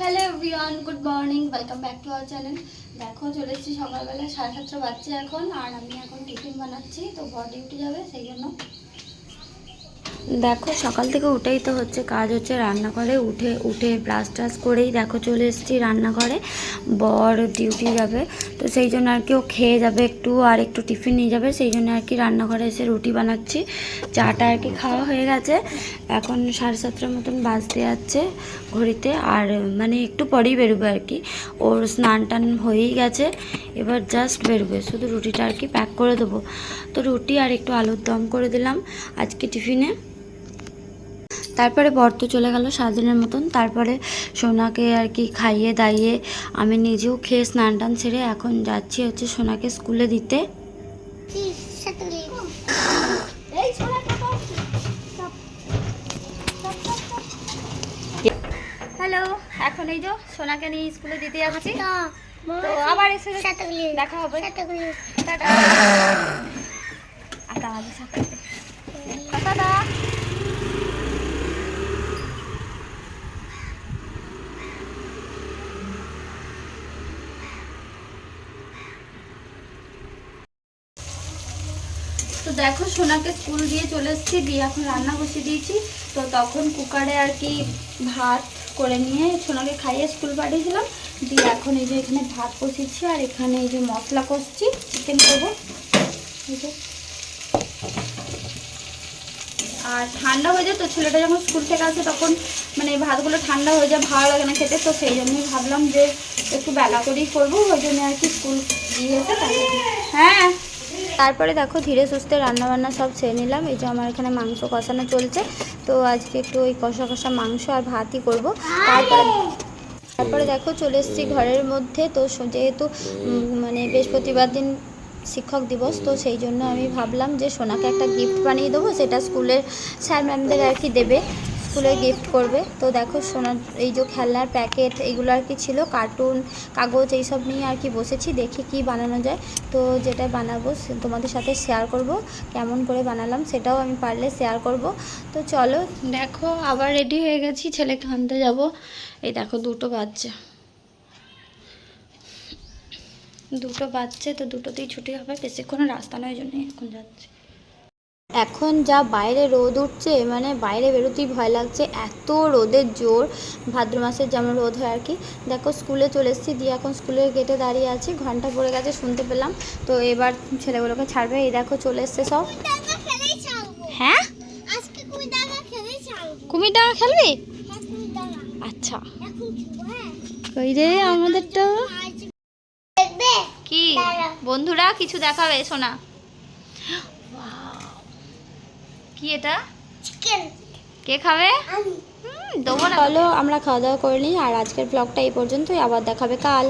Hello everyone good morning welcome back to our channel দেখো, চলে এসেছি সকালবেলা, সাড়ে সাতটা বাচ্চা এখন, আর আমি এখন টিফিন বানাচ্ছি, তো বর ডিউটি যাবে, সেই জন্য দেখো, সকাল থেকে উঠেই তো হচ্ছে কাজ হচ্ছে রান্নাঘরে। উঠে উঠে ব্রাশ ট্রাশ করেই দেখো চলে এসেছি রান্নাঘরে। বর ডিউটি যাবে, তো সেই জন্য আর কি ও খেয়ে যাবে একটু আর একটু টিফিন নিয়ে যাবে। সেই জন্য আর কি রান্নাঘরে এসে রুটি বানাচ্ছি। চাটা আর কি খাওয়া হয়ে গেছে। এখন সাড়ে সাতটার মতন বাজতে যাচ্ছে ঘড়িতে। আর মানে একটু পরেই বেরোবে আর কি। ওর স্নান টান হয়েই গেছে। এবার জাস্ট বেরোবে। শুধু রুটিটা আর কি প্যাক করে দেবো। তো রুটি আর একটু আলুর দম করে দিলাম আজকে টিফিনে তারপরে বর তো চলে গেল সারাদিনের মতন। তারপরে সোনাকে আর কি খাইয়ে দাইয়ে আমি নিজেও খেয়ে স্নান টান সেরে এখন যাচ্ছি হচ্ছে সোনাকে স্কুলে দিতে। হ্যালো এখন এই যে সোনাকে নিয়ে স্কুলে দিতে যাচ্ছি। তো আবার এসে দেখা হবে। টাটা। আটা আলু সাথে টাটা। তো দেখো সোনাকে স্কুল দিয়ে চলে এসেছি, দিয়ে এখন রান্না বসিয়ে দিয়েছি। তো তখন কুকারে আর কি ভাত করে নিয়ে সোনাকে খাইয়ে স্কুল পাঠিয়েছিলাম। দিয়ে এখন এই যে এখানে ভাত বসিয়েছি আর এখানে এই যে মশলা কষছি চিকেন করব। আর ঠান্ডা হয়ে যায় তো, ছেলেটা যখন স্কুল থেকে আসে তখন মানে এই ভাতগুলো ঠান্ডা হয়ে যায়, ভালো লাগে না খেতে। তো সেই জন্যই ভাবলাম যে একটু বেলা করেই করব, ওই জন্য আর কি স্কুল দিয়ে এসে হ্যাঁ। তারপরে দেখো ধীরে সুস্থে রান্নাবান্না সব সেরে নিলাম। এই যে আমার এখানে মাংস কষানো চলছে। তো আজকে একটু ওই কষা কষা মাংস আর ভাতই করব। তারপরে তারপরে দেখো চলে এসেছি ঘরের মধ্যে। তো যেহেতু মানে বৃহস্পতিবার দিন শিক্ষক দিবস, তো সেই জন্য আমি ভাবলাম যে সোনাকে একটা গিফট বানিয়ে দেবো। সেটা স্কুলের স্যার ম্যামদের আর কি দেবে। স্কুলে গিফট করবে। তো দেখো সোনার এই যে খেলনার প্যাকেট, এগুলো আর কি ছিল কার্টুন কাগজ, এইসব নিয়ে আর কি বসেছি, দেখি কি বানানো যায়। তো যেটা বানাবো তোমাদের সাথে শেয়ার করব, কেমন করে বানালাম সেটাও আমি পারলে শেয়ার করব। তো চলো, দেখো, আবার রেডি হয়ে গেছি, ছেলেকে আনতে যাব। এই দেখো, দুটো বাচ্চা দুটো বাচ্চা তো দুটোতেই ছুটি হবে, বেশিক্ষণ রাস্তা নয় জন্যই এখন যাচ্ছে। এখন যা বাইরে রোদ উঠছে মানে বাইরে বেরোতেই ভয় লাগছে। এত রোদের জোর ভাদ্র মাসের যেমন রোদ হয় আর কি। দেখো স্কুলে চলে এসেছি দিয়ে এখন স্কুলের গেটে দাঁড়িয়ে আছি। ঘণ্টা পড়ে গেছে শুনতে পেলাম। তো এবার ছেলেগুলোকে ছাড়বে। এই দেখো চলে এসছে সব। হ্যাঁ? কুমির ডাঙা খেলবি? আচ্ছা। কই রে আমাদেরটা। কি? বন্ধুরা কিছু দেখাবে শোনা। কি এটা? কে খাবে? হুম, দেবো না। চলো আমরা খাওয়া দাওয়া করে নিই আর আজকের ব্লগটা এই পর্যন্তই আবার দেখাবে কাল।